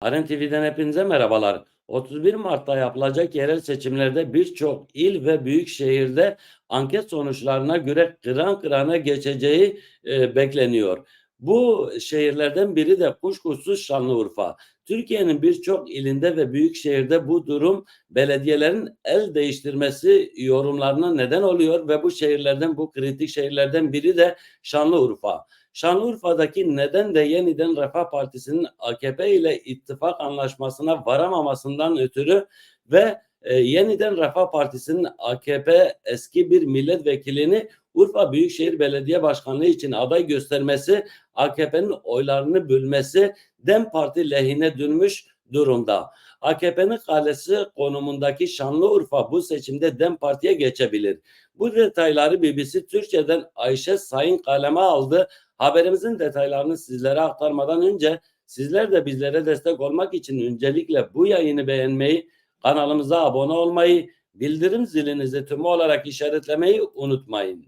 Aren TV'den hepinize merhabalar. 31 Mart'ta yapılacak yerel seçimlerde birçok il ve büyük şehirde anket sonuçlarına göre kıran kırana geçeceği e, bekleniyor. Bu şehirlerden biri de kuşkusuz Şanlıurfa. Türkiye'nin birçok ilinde ve büyük şehirde bu durum belediyelerin el değiştirmesi yorumlarına neden oluyor ve bu şehirlerden bu kritik şehirlerden biri de Şanlıurfa. Şanlıurfa'daki neden de yeniden Refah Partisi'nin AKP ile ittifak anlaşmasına varamamasından ötürü ve e, yeniden Refah Partisi'nin AKP eski bir milletvekilini Urfa Büyükşehir Belediye Başkanlığı için aday göstermesi, AKP'nin oylarını bölmesi DEM Parti lehine dönmüş durumda. AKP'nin kalesi konumundaki Şanlıurfa bu seçimde DEM Parti'ye geçebilir. Bu detayları BBC Türkçe'den Ayşe Sayın kaleme aldı. Haberimizin detaylarını sizlere aktarmadan önce sizler de bizlere destek olmak için öncelikle bu yayını beğenmeyi, kanalımıza abone olmayı, bildirim zilinizi tümü olarak işaretlemeyi unutmayın.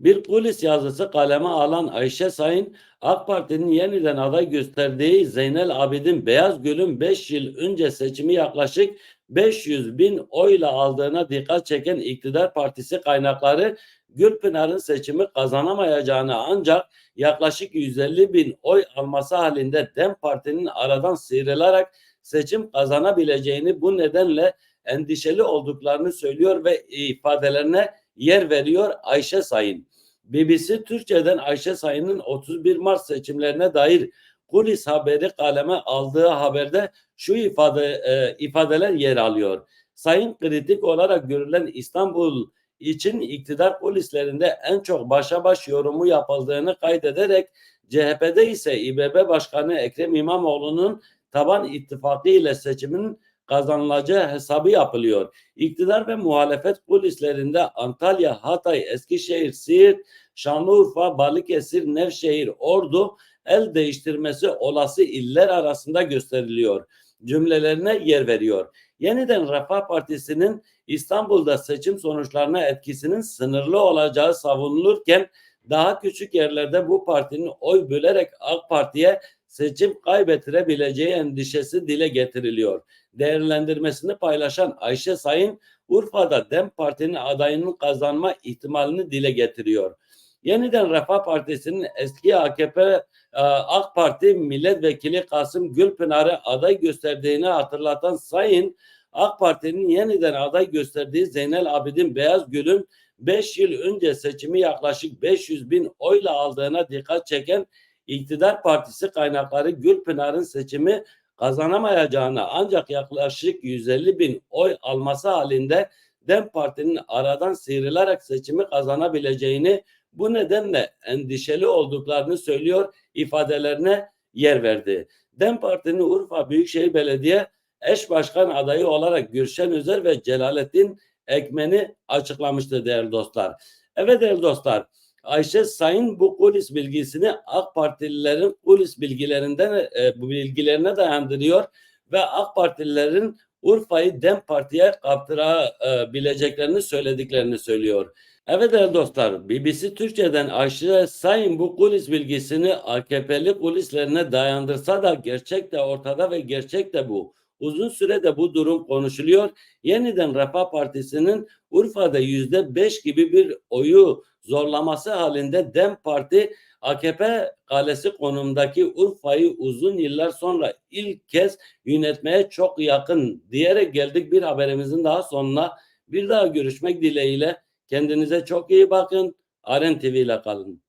Bir kulis yazısı kaleme alan Ayşe Sayın, AK Parti'nin yeniden aday gösterdiği Zeynel Abidin Beyazgül'ün 5 yıl önce seçimi yaklaşık 500 bin oyla aldığına dikkat çeken iktidar partisi kaynakları Gülpınar'ın seçimi kazanamayacağını ancak yaklaşık 150 bin oy alması halinde DEM Parti'nin aradan sıyrılarak seçim kazanabileceğini bu nedenle endişeli olduklarını söylüyor ve ifadelerine yer veriyor Ayşe Sayın. BBC Türkçe'den Ayşe Sayın'ın 31 Mart seçimlerine dair kulis haberi kaleme aldığı haberde şu ifade e, ifadeler yer alıyor. Sayın kritik olarak görülen İstanbul için iktidar kulislerinde en çok başa baş yorumu yapıldığını kaydederek CHP'de ise İBB Başkanı Ekrem İmamoğlu'nun taban ittifakı ile seçimin kazanılacağı hesabı yapılıyor. İktidar ve muhalefet kulislerinde Antalya, Hatay, Eskişehir, Siirt, Şanlıurfa, Balıkesir, Nevşehir, Ordu el değiştirmesi olası iller arasında gösteriliyor. Cümlelerine yer veriyor. Yeniden Refah Partisi'nin İstanbul'da seçim sonuçlarına etkisinin sınırlı olacağı savunulurken daha küçük yerlerde bu partinin oy bölerek AK Parti'ye seçim kaybettirebileceği endişesi dile getiriliyor. Değerlendirmesini paylaşan Ayşe Sayın Urfa'da DEM Parti'nin adayının kazanma ihtimalini dile getiriyor. Yeniden Refah Partisi'nin eski AKP e, AK Parti milletvekili Kasım Gülpınar'ı aday gösterdiğini hatırlatan Sayın AK Parti'nin yeniden aday gösterdiği Zeynel Abidin Beyazgül'ün 5 yıl önce seçimi yaklaşık 500 bin oyla aldığına dikkat çeken iktidar partisi kaynakları Gülpınar'ın seçimi kazanamayacağını ancak yaklaşık 150 bin oy alması halinde DEM Parti'nin aradan sıyrılarak seçimi kazanabileceğini bu nedenle endişeli olduklarını söylüyor ifadelerine yer verdi. DEM Parti'nin Urfa Büyükşehir Belediye eş başkan adayı olarak Gürşen Özer ve Celalettin Ekmen'i açıklamıştı değerli dostlar. Evet değerli dostlar Ayşe Sayın bu kulis bilgisini AK Partililerin kulis bilgilerinden e, bu bilgilerine dayandırıyor ve AK Partililerin Urfa'yı DEM Parti'ye kaptırabileceklerini söylediklerini söylüyor. Evet değerli dostlar, BBC Türkçe'den Ayşe Sayın bu kulis bilgisini AKP'li kulislerine dayandırsa da gerçek de ortada ve gerçek de bu. Uzun sürede bu durum konuşuluyor. Yeniden Refah Partisi'nin Urfa'da yüzde beş gibi bir oyu zorlaması halinde DEM Parti AKP kalesi konumdaki Urfa'yı uzun yıllar sonra ilk kez yönetmeye çok yakın diyerek geldik bir haberimizin daha sonuna. Bir daha görüşmek dileğiyle kendinize çok iyi bakın. Aren TV ile kalın.